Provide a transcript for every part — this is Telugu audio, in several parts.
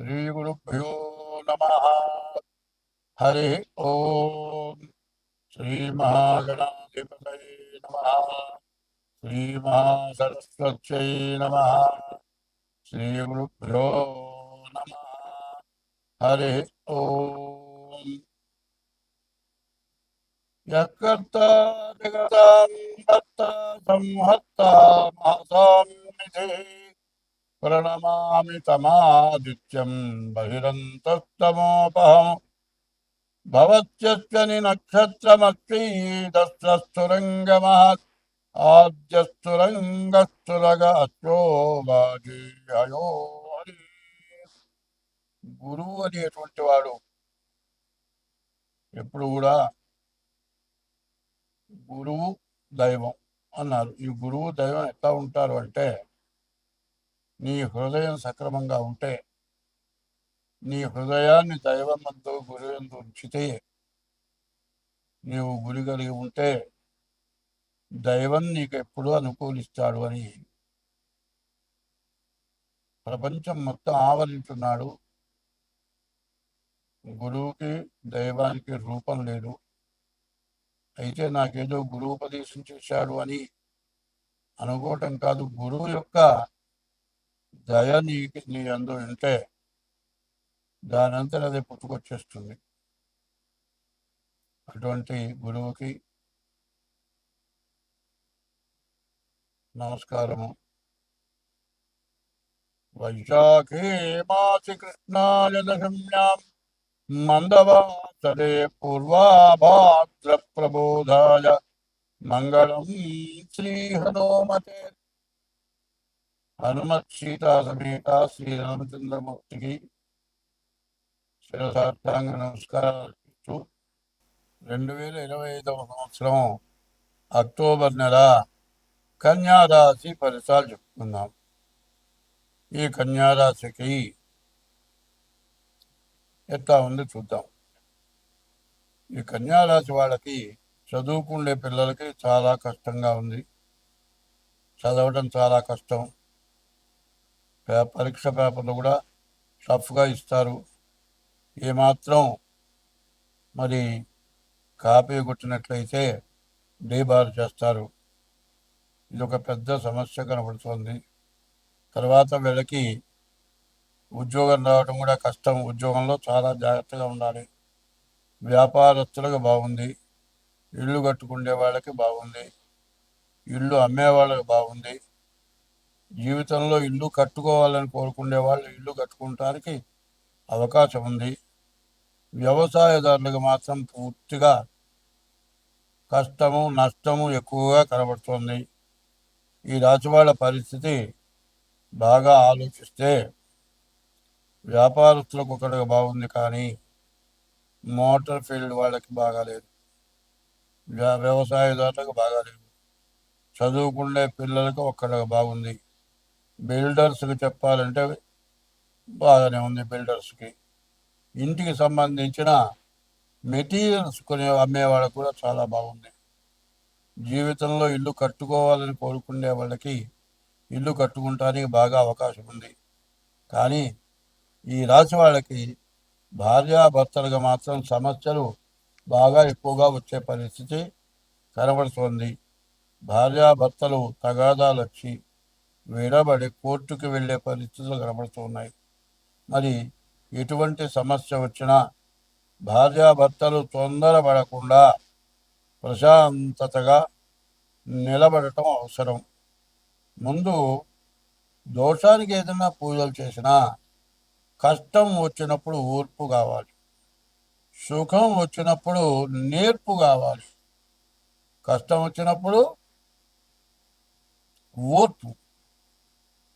శ్రీగురుభ్యో నమ హరి ఓం శ్రీమహాగణాధిపతై నమ శ్రీమహాసరస్వత్యై నమ శ్రీగురుభ్యో నమ హరి ఓం యకర్త జగదాం భర్త సంహర్త మహతాం నిధే प्रणमामि तमादित्यं बहिरन्तस्तमोपहम् भवत्यश्चनि नक्षत्रमक्षीदस्रस्तुरङ्गमहत् ఆద్యస్తురంగస్తురగ అచ్చోబాజీయో హరి గురువు అనేటువంటి వాడు ఎప్పుడు కూడా గురువు దైవం అన్నారు ఈ గురువు దైవం ఎట్లా ఉంటారు అంటే నీ హృదయం సక్రమంగా ఉంటే నీ హృదయాన్ని దైవం మందు ఉంచితే నీవు గురి కలిగి ఉంటే దైవం నీకు ఎప్పుడూ అనుకూలిస్తాడు అని ప్రపంచం మొత్తం ఆవరించున్నాడు గురువుకి దైవానికి రూపం లేదు. అయితే నాకేదో గురువు ఉపదేశం చేశాడు అని అనుకోవటం కాదు. గురువు యొక్క దయ నీ నీ అందు ఉంటే దానంతా అదే పుట్టుకొచ్చేస్తుంది. అటువంటి గురువుకి నమస్కారము. వైశాఖే మాసి కృష్ణాయ దశమ్యాం మందవాసరే పూర్వాభాద్ర ప్రబోధాయ. మంగళం శ్రీ హనుమతే హనుమత్ సీతా సమేత శ్రీరామచంద్రమూర్తికి శిరసార్థాంగ నమస్కారాలు ఇస్తూ రెండు వేల ఇరవై ఐదవ సంవత్సరం అక్టోబర్ నెల కన్యారాశి ఫలితాలు చెప్పుకుందాం. ఈ కన్యారాశికి ఎట్లా ఉంది చూద్దాం. ఈ కన్యారాశి వాళ్ళకి చదువుకునే పిల్లలకి చాలా కష్టంగా ఉంది. చదవడం చాలా కష్టం. పరీక్ష పేపర్లు కూడా టఫ్గా ఇస్తారు. ఏమాత్రం మరి కాపీ కొట్టినట్లయితే డీబార్ చేస్తారు. ఇది ఒక పెద్ద సమస్య కనబడుతోంది. తర్వాత వీళ్ళకి ఉద్యోగం రావడం కూడా కష్టం. ఉద్యోగంలో చాలా జాగ్రత్తగా ఉండాలి. వ్యాపారస్తులకు బాగుంది. ఇల్లు కట్టుకునే వాళ్ళకి బాగుంది. ఇల్లు అమ్మే వాళ్ళకి బాగుంది. జీవితంలో ఇల్లు కట్టుకోవాలని కోరుకునే వాళ్ళు ఇల్లు కట్టుకోవటానికి అవకాశం ఉంది. వ్యవసాయదారులకు మాత్రం పూర్తిగా కష్టము నష్టము ఎక్కువగా కనబడుతుంది. ఈ రాశి వాళ్ళ పరిస్థితి బాగా ఆలోచిస్తే వ్యాపారస్తులకు ఒకటిగా బాగుంది కానీ మోటార్ ఫీల్డ్ వాళ్ళకి బాగాలేదు. వ్యవసాయదారులకు బాగాలేదు. చదువుకునే పిల్లలకు ఒక్కడిగా బాగుంది. బిల్డర్స్కి చెప్పాలంటే బాగానే ఉంది బిల్డర్స్కి. ఇంటికి సంబంధించిన మెటీరియల్స్ కొని అమ్మేవాళ్ళకు కూడా చాలా బాగుంది. జీవితంలో ఇల్లు కట్టుకోవాలని కోరుకునే వాళ్ళకి ఇల్లు కట్టుకుంటానికి బాగా అవకాశం ఉంది. కానీ ఈ రాశి వాళ్ళకి భార్యాభర్తలుగా మాత్రం సమస్యలు బాగా ఎక్కువగా వచ్చే పరిస్థితి కనబడుతోంది. భార్యాభర్తలు తగాదాలు వచ్చి విడబడి కోర్టుకు వెళ్ళే పరిస్థితులు కనబడుతున్నాయి. మరి ఎటువంటి సమస్య వచ్చినా భార్యాభర్తలు తొందరపడకుండా ప్రశాంతతగా నిలబడటం అవసరం. ముందు దోషానికి ఏదైనా పూజలు చేసినా కష్టం వచ్చినప్పుడు ఓర్పు కావాలి. సుఖం వచ్చినప్పుడు నేర్పు కావాలి. కష్టం వచ్చినప్పుడు ఓర్పు.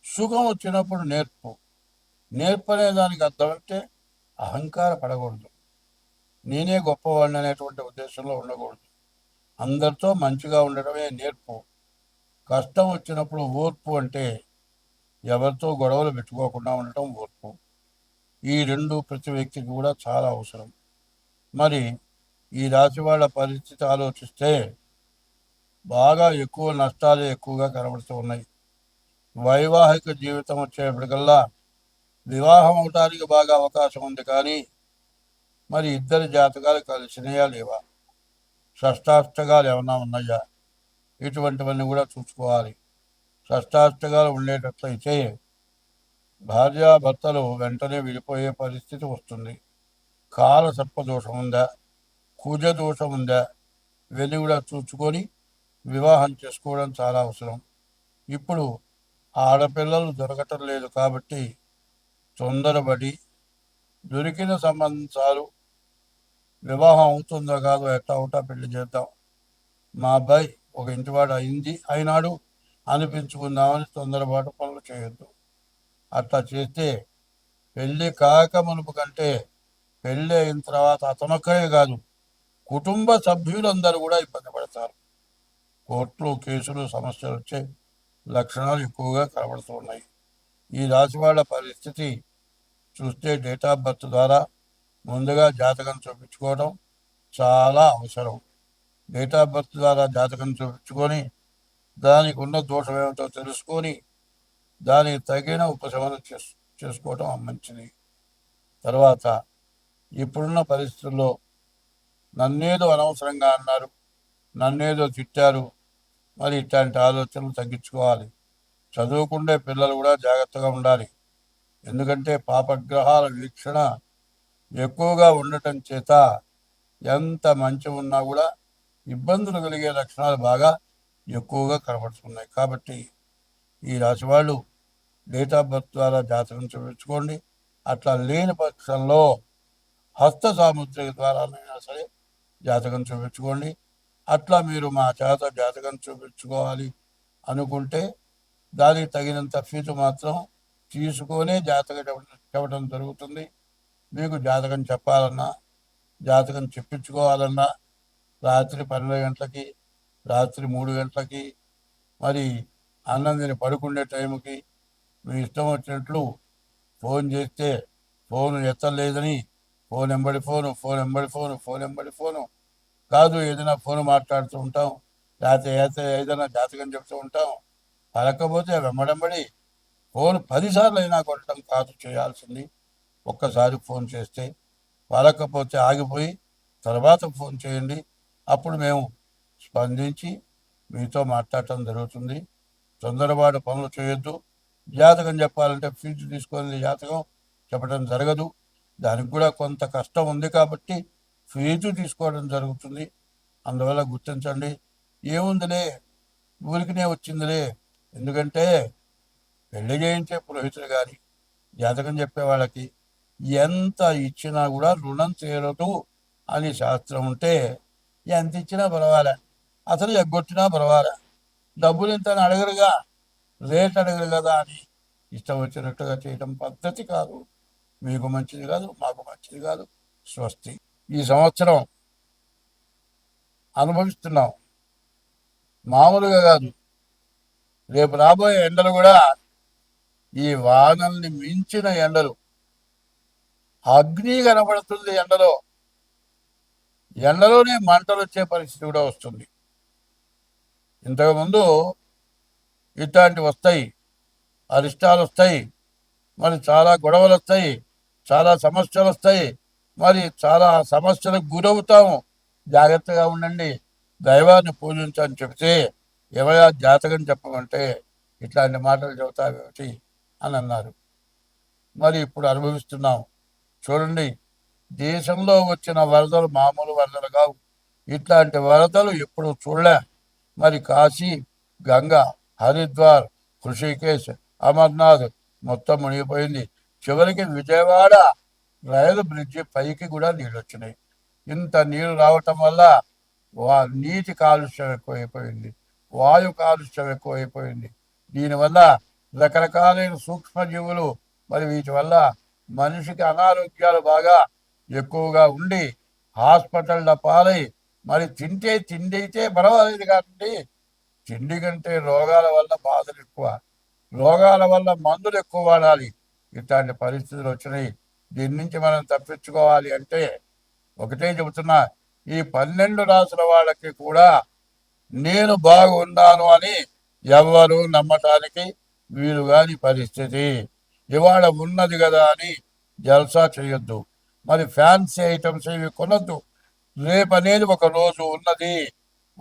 సుఖం వచ్చినప్పుడు నేర్పు. నేర్పనే దానికి అర్థం అంటే అహంకార పడకూడదు. నేనే గొప్పవాడిని అనేటువంటి ఉద్దేశంలో ఉండకూడదు. అందరితో మంచిగా ఉండడమే నేర్పు. కష్టం వచ్చినప్పుడు ఓర్పు అంటే ఎవరితో గొడవలు పెట్టుకోకుండా ఉండటం ఓర్పు. ఈ రెండు ప్రతి వ్యక్తికి కూడా చాలా అవసరం. మరి ఈ రాశి వాళ్ళ పరిస్థితి ఆలోచిస్తే బాగా ఎక్కువ నష్టాలు ఎక్కువగా కనబడుతూ ఉన్నాయి. వైవాహిక జీవితం వచ్చేప్పటికల్లా వివాహం అవటానికి బాగా అవకాశం ఉంది కానీ మరి ఇద్దరు జాతకాలు కలిసినయా లేవా? షష్టాష్టకాలు ఏమన్నా ఉన్నాయా? ఇటువంటివన్నీ కూడా చూసుకోవాలి. షష్టాష్టకాలు ఉండేటట్లయితే భార్యాభర్తలు వెంటనే విడిపోయే పరిస్థితి వస్తుంది. కాల సర్పదోషం ఉందా? కుజ దోషం ఉందా? ఇవన్నీ కూడా చూసుకొని వివాహం చేసుకోవడం చాలా అవసరం. ఇప్పుడు ఆడపిల్లలు దొరకటం లేదు కాబట్టి తొందరపడి దొరికిన సంబంధాలు వివాహం అవుతుందో కాదో ఎట్టా అవుతా పెళ్ళి చేద్దాం. మా అబ్బాయి ఒక ఇంటివాడు అయింది. అయినాడు అనిపించుకుందామని తొందరపాటు పనులు చేయొద్దు. అట్లా చేస్తే పెళ్ళి కాక మునుపు కంటే పెళ్ళి అయిన తర్వాత అతనొక్కడే కాదు కుటుంబ సభ్యులందరూ కూడా ఇబ్బంది పడతారు. కోర్టులు కేసులు సమస్యలు వచ్చాయి లక్షణాలు ఎక్కువగా కనబడుతున్నాయి. ఈ రాశి వాళ్ళ పరిస్థితి చూస్తే డేట్ ఆఫ్ బర్త్ ద్వారా ముందుగా జాతకం చూపించుకోవడం చాలా అవసరం. డేట్ ఆఫ్ బర్త్ ద్వారా జాతకం చూపించుకొని దానికి ఉన్న దోషం ఏమిటో తెలుసుకొని దానికి తగిన ఉపశమనం చేసు చేసుకోవటం మంచిది. తర్వాత ఇప్పుడున్న పరిస్థితుల్లో నన్నేదో అనవసరంగా అన్నారు నన్నేదో తిట్టారు మరి ఇట్లాంటి ఆలోచనలు తగ్గించుకోవాలి. చదువుకుండే పిల్లలు కూడా జాగ్రత్తగా ఉండాలి. ఎందుకంటే పాపగ్రహాల వీక్షణ ఎక్కువగా ఉండటం చేత ఎంత మంచి ఉన్నా కూడా ఇబ్బందులు కలిగే లక్షణాలు బాగా ఎక్కువగా కనబడుతున్నాయి. కాబట్టి ఈ రాశి వాళ్ళు డేట్ ఆఫ్ బర్త్ ద్వారా జాతకం చూపించుకోండి. అట్లా లేని పక్షంలో హస్త సాముద్రిక ద్వారానైనా సరే జాతకం చూపించుకోండి. అట్లా మీరు మా చేత జాతకం చూపించుకోవాలి అనుకుంటే దానికి తగినంత ఫీజు మాత్రం తీసుకొనే జాతకం చెప్పడం చెప్పడం జరుగుతుంది. మీకు జాతకం చెప్పాలన్నా జాతకం చెప్పించుకోవాలన్నా రాత్రి పన్నెండు గంటలకి రాత్రి మూడు గంటలకి మరి అన్నం తిని పడుకునే టైంకి మీ ఇష్టం వచ్చినట్లు ఫోన్ చేస్తే ఫోన్ ఎత్తలేదని ఫోన్ ఎంబడి ఫోను ఫోన్ ఎంబడి ఫోను ఫోన్ ఎంబడి ఫోను కాదు ఏదైనా ఫోన్ మాట్లాడుతూ ఉంటాం లేకపోతే ఏదైనా జాతకం చెప్తూ ఉంటాం పలకపోతే వెంబడంబడి ఫోన్ పదిసార్లు అయినా కొట్టడం కాదు చేయాల్సింది. ఒక్కసారి ఫోన్ చేస్తే పలకపోతే ఆగిపోయి తర్వాత ఫోన్ చేయండి. అప్పుడు మేము స్పందించి మీతో మాట్లాడటం జరుగుతుంది. తొందరపాటు పనులు చేయొద్దు. జాతకం చెప్పాలంటే ఫీజు తీసుకొని జాతకం చెప్పడం జరగదు. దానికి కూడా కొంత కష్టం ఉంది కాబట్టి ఫీజు తీసుకోవడం జరుగుతుంది. అందువల్ల గుర్తించండి. ఏముందిలే? ఊరికినే వచ్చిందిలే. ఎందుకంటే పెళ్ళి చేయించే పురోహితులు కానీ జాతకం చెప్పే వాళ్ళకి ఎంత ఇచ్చినా కూడా రుణం తీరదు అని శాస్త్రం ఉంటే ఎంత ఇచ్చినా పర్వాలే. అసలు ఎగ్గొట్టినా పర్వాలే. డబ్బులు ఇంత అని అడగరుగా. రేట్ అడగరు కదా అని ఇష్టం వచ్చినట్టుగా చేయడం పద్ధతి కాదు. మీకు మంచిది కాదు మాకు మంచిది కాదు. స్వస్తి. ఈ సంవత్సరం అనుభవిస్తున్నాం. మామూలుగా కాదు. రేపు రాబోయే ఎండలు కూడా ఈ వానల్ని మించిన ఎండలు. అగ్ని కనబడుతుంది ఎండలో. ఎండలోనే మంటలు వచ్చే పరిస్థితి కూడా వస్తుంది. ఇంతకుముందు ఇట్లాంటివి వస్తాయి. అరిష్టాలు వస్తాయి. మరి చాలా గొడవలు వస్తాయి. చాలా సమస్యలు వస్తాయి. మరి చాలా సమస్యలకు గురవుతాము. జాగ్రత్తగా ఉండండి. దైవాన్ని పూజించని చెబితే ఎవరా జాతకం చెప్పమంటే ఇట్లాంటి మాటలు చెబుతావేమిటి అని అన్నారు. మరి ఇప్పుడు అనుభవిస్తున్నాం. చూడండి దేశంలో వచ్చిన వరదలు మామూలు వరదలు కావు. ఇట్లాంటి వరదలు ఎప్పుడు చూడలే. మరి కాశీ గంగా హరిద్వార్ హృషికేశ్ అమర్నాథ్ మొత్తం మునిగిపోయింది. చివరికి విజయవాడ రైలు బ్రిడ్జి పైకి కూడా నీళ్ళు వచ్చినాయి ఇంత నీరు రావటం వల్ల వా నీటి కాలుష్యం ఎక్కువైపోయింది. వాయు కాలుష్యం ఎక్కువైపోయింది. దీనివల్ల రకరకాలైన సూక్ష్మజీవులు మరి వీటి వల్ల మనిషికి అనారోగ్యాలు బాగా ఎక్కువగా ఉండి హాస్పిటల్ల పాలై మరి తింటే తిండి అయితే పర్వాలేదు కాబట్టి తిండి కంటే రోగాల వల్ల బాధలు ఎక్కువ. రోగాల వల్ల మందులు ఎక్కువ వాడాలి. ఇట్లాంటి పరిస్థితులు వచ్చినాయి. దీని నుంచి మనం తప్పించుకోవాలి అంటే ఒకటే చెబుతున్నా ఈ పన్నెండు రాసుల వాళ్ళకి కూడా నేను బాగున్నాను అని ఎవ్వరు నమ్మటానికి వీలు కాని పరిస్థితి. ఇవాళ ఉన్నది కదా అని జల్సా చేయొద్దు. మరి ఫ్యాన్సీ ఐటమ్స్ ఇవి కొనొద్దు. రేపు అనేది ఒక రోజు ఉన్నది.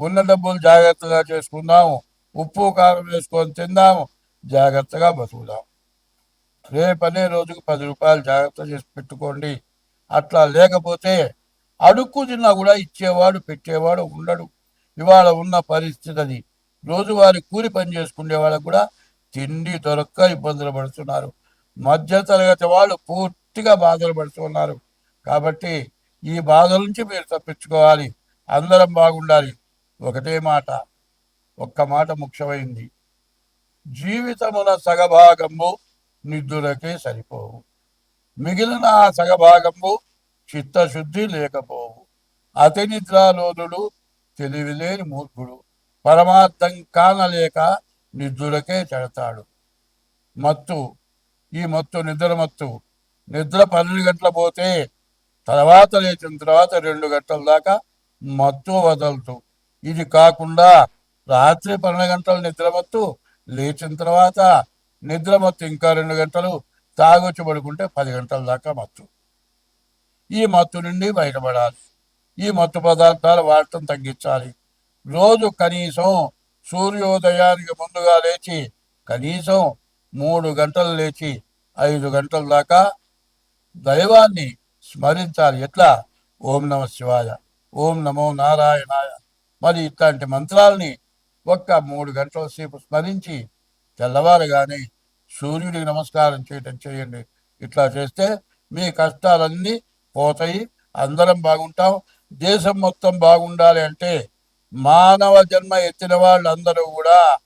ఉన్న డబ్బులు జాగ్రత్తగా చేసుకుందాము ఉప్పు కారం వేసుకొని తిందాము జాగ్రత్తగా బతుకుదాము రేపనే రోజుకు పది రూపాయలు జాగ్రత్త చేసి పెట్టుకోండి. అట్లా లేకపోతే అడుక్కు తిన్నా కూడా ఇచ్చేవాడు పెట్టేవాడు ఉండడు. ఇవాళ ఉన్న పరిస్థితి అది రోజువారి కూలి పని చేసుకునే వాళ్ళకు కూడా తిండి దొరక్క ఇబ్బందులు పడుతున్నారు. మధ్య తరగతి వాళ్ళు పూర్తిగా బాధలు పడుతున్నారు కాబట్టి ఈ బాధల నుంచి మీరు తప్పించుకోవాలి. అందరం బాగుండాలి. ఒకటే మాట. ఒక్క మాట ముఖ్యమైంది. జీవితమున సగభాగము నిద్దులకే సరిపోవు. మిగిలిన ఆ సగభాగము చిత్తశుద్ధి లేకపోవు. అతి నిద్రాలోనుడు తెలివిలేని మూర్ఖుడు. పరమార్థం కానలేక నిద్రులకే చెడతాడు. మత్తు ఈ మత్తు నిద్ర మత్తు. నిద్ర పన్నెండు గంటల పోతే తర్వాత లేచిన తర్వాత రెండు గంటల దాకా మత్తు వదలదు ఇది కాకుండా రాత్రి పన్నెండు గంటల నిద్ర మత్తు లేచిన తర్వాత నిద్ర మత్తు ఇంకా రెండు గంటలు తాగొచ్చి పడుకుంటే పది గంటల దాకా మత్తు. ఈ మత్తు నుండి బయటపడాలి. ఈ మత్తు పదార్థాలు వాడటం తగ్గించాలి. రోజు కనీసం సూర్యోదయానికి ముందుగా లేచి కనీసం మూడు గంటలు లేచి ఐదు గంటల దాకా దైవాన్ని స్మరించాలి. ఎట్లా? ఓం నమ శివాయ ఓం నమో నారాయణాయ. మరి ఇట్లాంటి మంత్రాలని ఒక్క మూడు గంటల సేపు స్మరించి తెల్లవారుగానే సూర్యుడికి నమస్కారం చేయటం చేయండి. ఇట్లా చేస్తే మీ కష్టాలన్నీ పోతాయి. అందరం బాగుంటాం. దేశం మొత్తం బాగుండాలి అంటే మానవ జన్మ ఎత్తిన వాళ్ళందరూ కూడా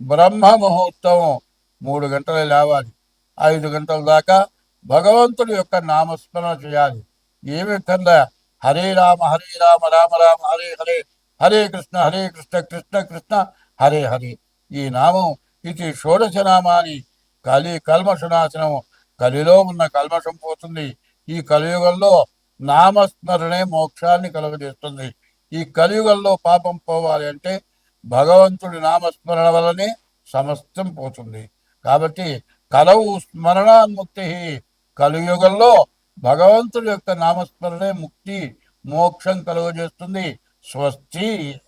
బ్రహ్మ ముహూర్తం మూడు గంటలు లేవాలి. ఐదు గంటల దాకా భగవంతుడి యొక్క నామస్మరణ చేయాలి. ఏ విధంగా? హరే రామ హరే రామ రామ రామ హరే హరే హరే కృష్ణ హరే కృష్ణ కృష్ణ కృష్ణ హరే హరే. ఈ నామం ఇది షోడశనామాని కలి కల్మషనాశనం. కలిలో ఉన్న కల్మషం పోతుంది. ఈ కలియుగంలో నామస్మరణే మోక్షాన్ని కలుగజేస్తుంది. ఈ కలియుగంలో పాపం పోవాలి అంటే భగవంతుడి నామస్మరణ వల్లనే సమస్తం పోతుంది. కాబట్టి కలవు స్మరణాన్ముక్తి కలియుగంలో భగవంతుడి యొక్క నామస్మరణే ముక్తి మోక్షం కలుగజేస్తుంది. స్వస్తి